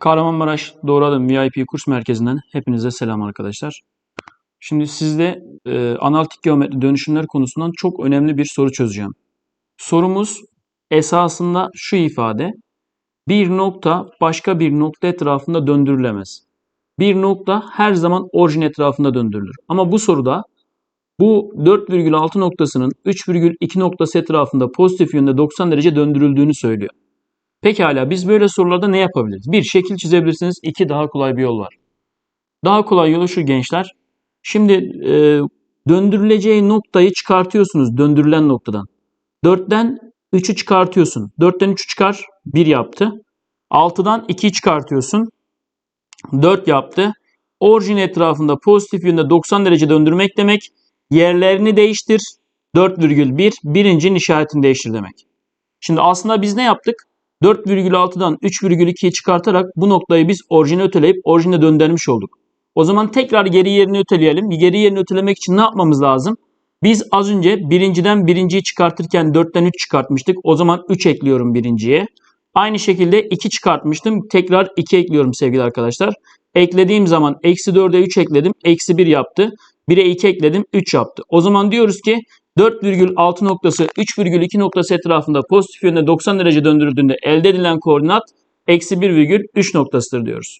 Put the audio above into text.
Kahramanmaraş Doğru Adım VIP kurs merkezinden hepinize selam arkadaşlar. Şimdi sizde e, analitik geometri dönüşümler konusundan çok önemli bir soru çözeceğim. Sorumuz esasında şu ifade. Bir nokta başka bir nokta etrafında döndürülemez. Bir nokta her zaman orijin etrafında döndürülür. Ama bu soruda bu 4,6 noktasının 3,2 noktası etrafında pozitif yönde 90 derece döndürüldüğünü söylüyor. Pekala biz böyle sorularda ne yapabiliriz? Bir şekil çizebilirsiniz. İki daha kolay bir yol var. Daha kolay yolu şu gençler. Şimdi e, döndürüleceği noktayı çıkartıyorsunuz döndürülen noktadan. 4'ten 3'ü çıkartıyorsun. 4'ten 3'ü çıkar 1 yaptı. 6'dan 2'yi çıkartıyorsun. 4 yaptı. Orijin etrafında pozitif yönde 90 derece döndürmek demek. Yerlerini değiştir. 4,1 birincinin işaretini değiştir demek. Şimdi aslında biz ne yaptık? 4,6'dan 3,2'yi çıkartarak bu noktayı biz orijine öteleyip orijine döndürmüş olduk. O zaman tekrar geri yerini öteleyelim. Geri yerini ötelemek için ne yapmamız lazım? Biz az önce birinciden birinciyi çıkartırken 4'ten 3 çıkartmıştık. O zaman 3 ekliyorum birinciye. Aynı şekilde 2 çıkartmıştım. Tekrar 2 ekliyorum sevgili arkadaşlar. Eklediğim zaman eksi 4'e 3 ekledim. Eksi 1 yaptı. 1'e 2 ekledim. 3 yaptı. O zaman diyoruz ki 4,6 noktası 3,2 noktası etrafında pozitif yönde 90 derece döndürüldüğünde elde edilen koordinat eksi 1,3 noktasıdır diyoruz.